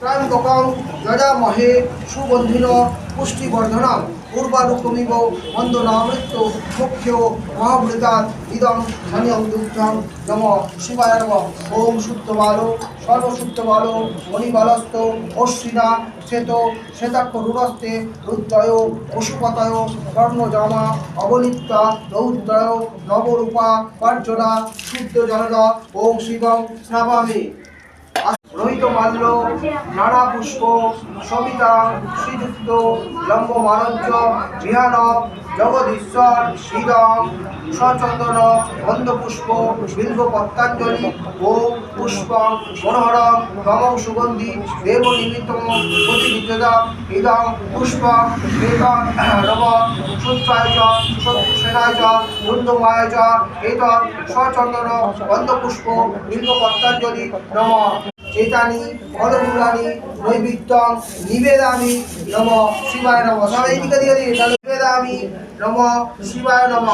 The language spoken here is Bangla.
ত্রাণকং যজামহে সুগন্ধিন পুষ্টিবর্ধনম। পূর্বানুক্রমিব বন্দনামৃত্য মুখ্য মহামৃতাৎ ইদং ধনিয়ং দুগ্ধং নম শিবায় নম। ওম শুদ্ধ বালো মণিবালস্ত অশ্বিনা, শ্বেত শ্বেতাক্ষ রুরস্তে রুদ্রয় পশুপতয় কর্ণজামা অবলিপ্তা রৌদ্রয়, নবরূপা, পার্জনা শুদ্ধ জনলা ওম শিবং শ্রাবামি। রোহিত মাল্য নানা পুষ্প, সবিতা, শ্রীযুক্ত লম্ব মানজ্য বিহান জগদীশ্বর, শ্রীরাম, সচন্দন, গন্ধপুষ্প, বিল্ব পত্তাঞ্জলি ও পুষ্প, মনোহরম গম সুগন্ধি, দেব নিমিত্ত প্রতিবিদ্যা ইদম, পুষ্প বেদন নব সূত্রায় চ সেনায় চ বন্ধুমায় চ, এতৎ সচন্দন, গন্ধপুষ্প, বিল্ব পত্তাঞ্জলি, নম। চেতানি ফলমূলানি নৈবিত্যং নিবেদামি নম শিবায় নম। সবাই দিকে দিকে নিবেদামি নম শিবায় নম।